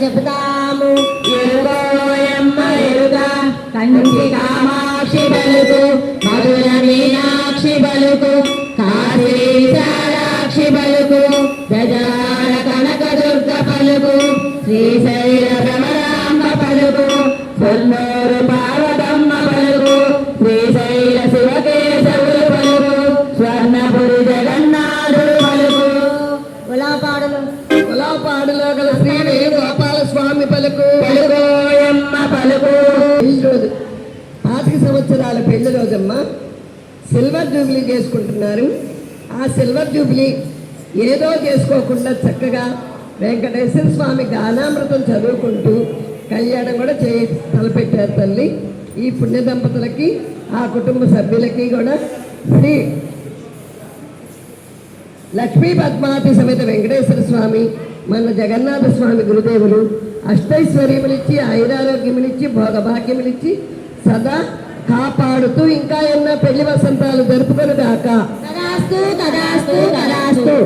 చెబుతాము. ఎరుగోయమ్మ కామాక్షి బలుకు మధుర మీనాక్షి బలుకు కాశీ బలుకు గజార కనక దుర్గ పలుకు శ్రీశైల భ్రమరాంబ పలుకు కొన్నూరు పార్వత సిల్వర్ జూబ్లీ చేసుకుంటున్నారు. ఆ సిల్వర్ జూబ్లీ ఏదో చేసుకోకుండా చక్కగా వెంకటేశ్వర స్వామి గానామృతం చదువుకుంటూ కళ్యాణం కూడా చే తలపెట్టారు తల్లి. ఈ పుణ్య దంపతులకి ఆ కుటుంబ సభ్యులకి కూడా శ్రీ లక్ష్మీ పద్మావతి సమేత వెంకటేశ్వర స్వామి మన జగన్నాథ స్వామి గురుదేవులు అష్టైశ్వర్యములిచ్చి ఆయురారోగ్యములిచ్చి భోగభాగ్యములిచ్చి సదా కాపాడుతూ ఇంకా ఎన్నో పెళ్ళి వసంతాలు జరుపుకొని దాక. తదాస్తు తదాస్తు తదాస్తు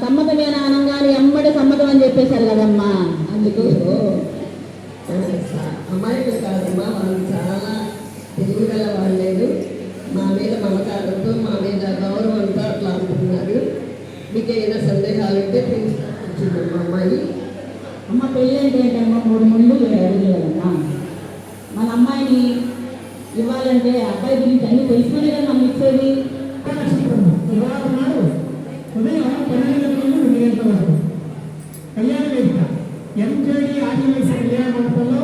సమ్మతమైన ఆనంగాలు ఎమ్మడి సమ్మతం అని చెప్పేశారు కదమ్మా. అందుకు. అమాయకులు కాదమ్మా వాళ్ళు చాలా తెలివి గల వాళ్ళేరు మా మీద మమకారంతో మా మీద గౌరవంతో అట్లా అంటున్నారు మీకు ఏదైనా సందేహాలు ఉంటే తీసుకొచ్చిందమ్మా అమ్మాయి. అమ్మ పెళ్ళి అంటే ఏంటమ్మా మూడు ముందు అడుగులు మన అమ్మాయిని ఇవ్వాలంటే అబ్బాయి గురించి అన్ని తెలుసుకునే కదా మనం ఇచ్చేది. కళ్యాణ వేదిక ఎంజేడి కళ్యాణ మండపంలో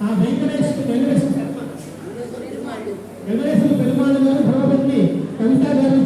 ఆ వెంకటేశ్వర వెంకటేశ్వర వెంకటేశ్వర పెరుమాళ గారు భగవతి కవిత గారు